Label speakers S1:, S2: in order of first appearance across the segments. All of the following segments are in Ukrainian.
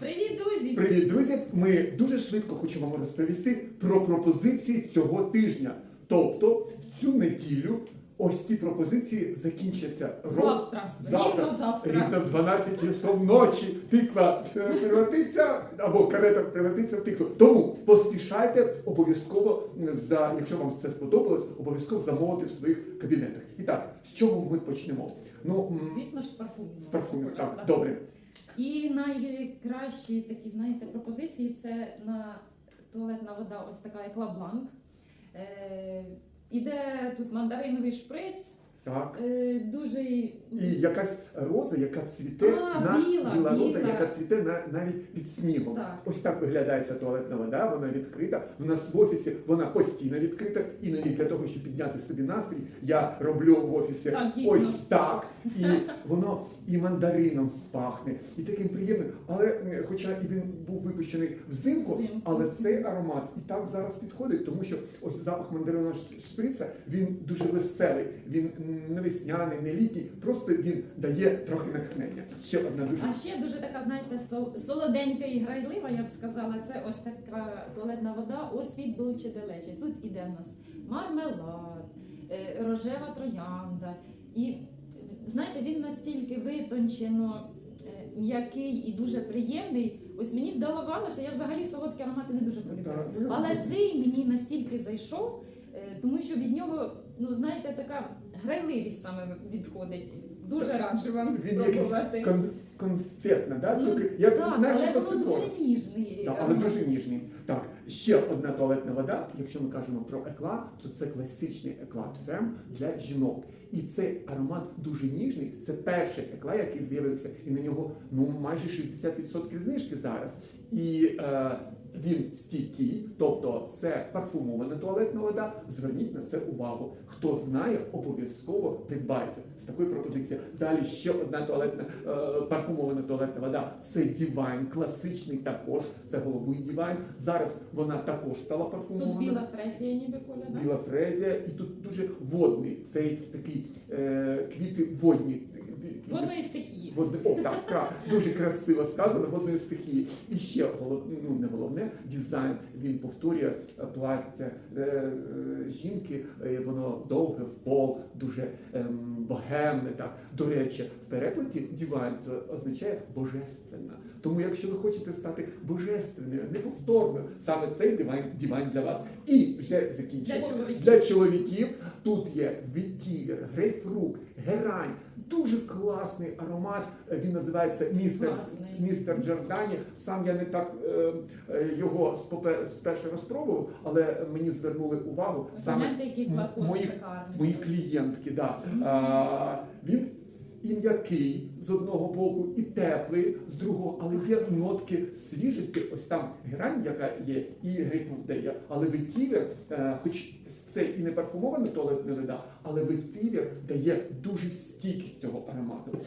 S1: Привіт, друзі!
S2: Привіт, друзі! Ми дуже швидко хочемо вам розповісти про пропозиції цього тижня. Тобто, в цю неділю ось ці пропозиції закінчаться
S1: Завтра.
S2: завтра,
S1: Рівно завтра.
S2: рівно в 12 часов ночі. Тиква е, превратиться або карета превратиться в тикву. Тому поспішайте обов'язково за, якщо вам це сподобалось, обов'язково замовити в своїх кабінетах. І так, з чого ми почнемо? Ну
S1: Звісно ж, з парфумів.
S2: з парфумів. Так, добре.
S1: І найкращі такі, знаєте, пропозиції це на туалетна вода, ось така як Лабланк. Іде тут мандариновий шприц,
S2: Так.
S1: е, дуже
S2: І якась роза, яка цвіте
S1: А,
S2: на
S1: біла,
S2: роза,
S1: біла.
S2: яка цвіте на навіть під снігом.
S1: Так.
S2: Ось так виглядає ця туалетна вода. Вона відкрита. У нас в офісі вона постійно відкрита. Іноді для того, щоб підняти собі настрій, я роблю в офісі
S1: Так, дійсно.
S2: ось так, і воно і мандарином спахне, і таким приємним. Але хоча і він був випущений взимку,
S1: Взимку.
S2: але цей аромат і так зараз підходить, тому що ось запах мандаринового шприца він дуже веселий. Він не весняний, не літній. Просто він дає трохи натхнення. Ще одна дуже
S1: А ще дуже така, знаєте, солоденька і грайлива, я б сказала, це ось така туалетна вода освіт de Leche. Тут іде в нас мармелад, е, рожева троянда. І знаєте, він настільки витончено е, м'який і дуже приємний. Ось мені здавалося, я взагалі солодкі аромати не дуже полюбляю.
S2: Ну,
S1: Але цей мені настільки зайшов, тому що від нього, ну знаєте, така грайливість саме відходить. Дуже раджу вам спробувати.
S2: конфетна, да?
S1: Ну,
S2: як
S1: Так,
S2: наче
S1: але воно дуже ніжний.
S2: Так, але дуже ніжний. Так, ще одна туалетна вода. Якщо ми кажемо про екла, то це класичний еклат фем для жінок. І цей аромат дуже ніжний. Це перший екла, який з'явився, і на нього ну майже 60% знижки зараз. І е, він стійкий, тобто це парфумована туалетна вода. Зверніть на це увагу. Хто знає, обов'язково придбайте з такою пропозицією. Далі ще одна туалетна е, парфумована туалетна вода. Це Divine, класичний також. Це головний Divine. Зараз вона також стала
S1: Тут
S2: парфумована.
S1: біла фрезія, ніби коля, да?
S2: Біла фрезія, і тут дуже водний. Цей такий е, квіти водні.
S1: Водної стихії.
S2: Водне, о, так, кра, дуже красиво сказано, водної стихії. І ще голов, ну не головне, дизайн. Він повторює е, плаття е, е, жінки, е, воно довге в пол, дуже ем, богемне. Так. До речі, в перекладі дивайн це означає божественна. Тому, якщо ви хочете стати божественною, неповторною, саме цей дивайн, дивайн для вас. І вже закінчимо.
S1: Для чоловіків.
S2: Для чоловіків тут є вітівер, грейпфрут, герань. Дуже класний аромат. Він називається містер,
S1: Класний.
S2: містер Джордані. Сам я не так е, е, його спершу розпробував, але мені звернули увагу саме
S1: Гляньте, який флакон
S2: мої,
S1: шикарний.
S2: мої клієнтки. Да. А, він і м'який з одного боку, і теплий з другого, але є нотки свіжості. Ось там грань, яка є, і дає. Але ветівер, е, хоч це і не парфумована туалетна вода, але ветівер дає дуже стійкість цього аромату.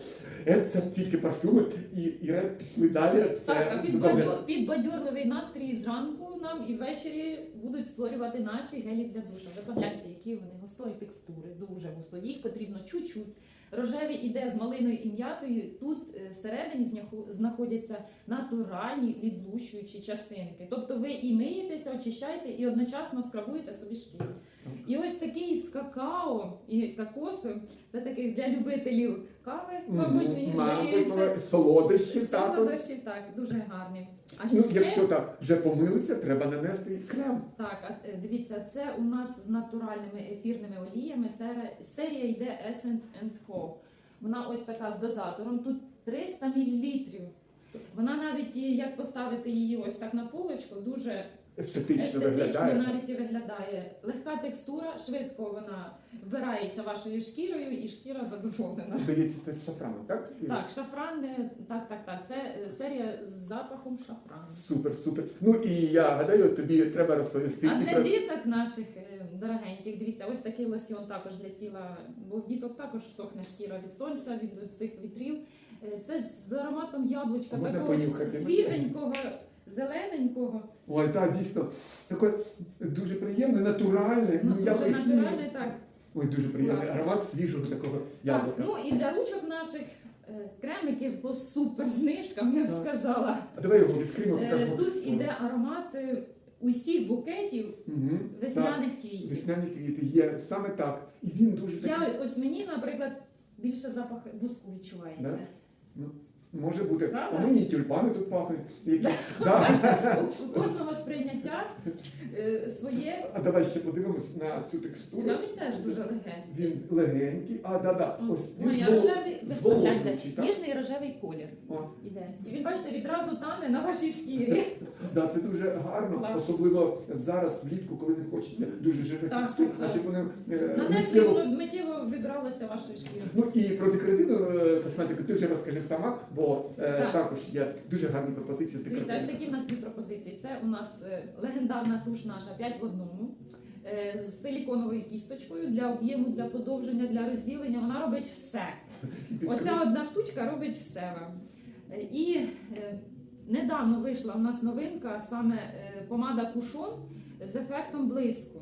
S2: Е, Це тільки парфюми, і Іре пішли далі. Це
S1: Так, підбадьор- підбадьорливий настрій зранку нам і ввечері будуть створювати наші гелі для душа. Погляньте, які вони густої текстури, дуже густої. Їх потрібно чуть-чуть. Рожевий іде з малиною і м'ятою. Тут е, всередині знаходяться натуральні відлущуючі частинки. Тобто ви і миєтеся, очищаєте і одночасно скрабуєте собі шкіру. І ось такий з какао і кокосом, це такий для любителів кави, мабуть, мені здається.
S2: Солодощі також.
S1: Солодощі, так, дуже гарні. А
S2: Ну,
S1: ще
S2: якщо так вже помилися, треба нанести крем.
S1: так, е, дивіться, це у нас з натуральними ефірними оліями. Серія, серія йде Essence Co. Вона ось така з дозатором. Тут 300 мл. Вона навіть як поставити її ось так на полочку, дуже
S2: Естетично
S1: естетично
S2: виглядає.
S1: навіть і виглядає. Легка текстура, швидко вона вбирається вашою шкірою, і шкіра задоволена.
S2: Здається, це з шафраном, так?
S1: Так, шафран, так, так, так. Це е, серія з запахом шафрану.
S2: Супер, супер. Ну і я гадаю, тобі треба розповісти
S1: А
S2: і
S1: для
S2: про
S1: діток наших е, дорогеньких, дивіться, ось такий лосьон також для тіла, бо в діток також сохне шкіра від сонця, від цих вітрів. Е, Це з ароматом яблучка,
S2: можна
S1: такого
S2: понюхати?
S1: свіженького, зелененького.
S2: ой, так, дійсно, таке дуже приємне, натуральне,
S1: Ну, дуже
S2: хімії.
S1: натуральний, так.
S2: Ой, дуже приємний
S1: Класно.
S2: аромат свіжого такого
S1: так.
S2: яблука.
S1: Ну і для ручок наших Е, Кремики по супер знижкам, я б
S2: Так.
S1: сказала.
S2: А давай його відкриємо,
S1: Е,
S2: покажемо.
S1: Тут іде аромат е, усіх букетів.
S2: Так.
S1: весняних квітів.
S2: Весняні квіти є саме так. І він дуже такий.
S1: Я ось мені, наприклад, більше запах буску відчувається.
S2: Може бути.
S1: Правда?
S2: А мені тюльпани тут пахнуть. Які... да.
S1: У кожного сприйняття е, своє.
S2: А давай ще подивимось на цю текстуру.
S1: Да, він теж дуже легенький.
S2: Він легенький, а да, да. Ось він
S1: а
S2: звол-
S1: рожевий,
S2: зволожуючий, так?
S1: ніжний рожевий колір
S2: О,
S1: іде. І він, бачите, відразу тане на вашій шкірі.
S2: да, це дуже гарно,
S1: Клас.
S2: особливо зараз влітку, коли не хочеться дуже жирних
S1: Так,
S2: текстур,
S1: так, так.
S2: вони е,
S1: Нанесли,
S2: миттєво-
S1: воно миттєво вибралося вашої шкіри.
S2: Ну і про декоративну е, косметику ти вже розкажи сама, бо е,
S1: Так.
S2: також є дуже гарні пропозиції з
S1: Дивіться, ось
S2: декоративною.
S1: такі в нас дві пропозиції. Це у нас е, легендарна туш наша 5 в одному. е, З силіконовою кісточкою для об'єму, для подовження, для розділення. Вона робить все. Оця одна штучка робить все вам. Е, І е, недавно вийшла в нас новинка, саме е, помада Кушон з ефектом блиску.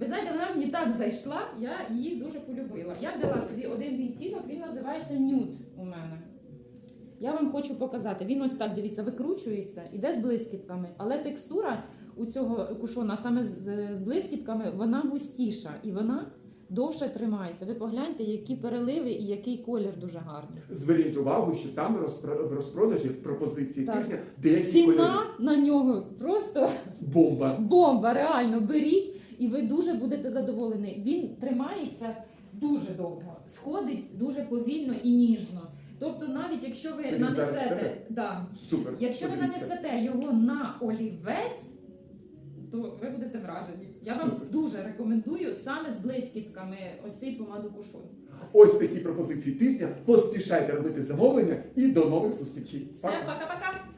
S1: Ви знаєте, вона мені так зайшла, я її дуже полюбила. Я взяла собі один відтінок, він називається нюд у мене. Я вам хочу показати. Він ось так, дивіться, викручується, іде з блискітками, але текстура у цього кушона саме з, з блискітками, вона густіша і вона довше тримається. Ви погляньте, які переливи і який колір дуже гарний.
S2: Зверніть увагу, що там розпро- в розпродажі в пропозиції
S1: Так.
S2: тижня деякі кольори.
S1: Ціна на нього просто
S2: бомба.
S1: бомба, реально беріть, і ви дуже будете задоволені. Він тримається дуже довго, сходить дуже повільно і ніжно. Тобто, навіть якщо ви
S2: Це він зараз
S1: нанесете, да,
S2: Супер.
S1: якщо ви
S2: Подивіться.
S1: нанесете його на олівець, то ви будете вражені. Я вам дуже рекомендую саме з блискітками ось цей помаду кушон.
S2: Ось такі пропозиції тижня. Поспішайте робити замовлення і до нових зустрічей.
S1: Все,
S2: Пока.
S1: пока-пока!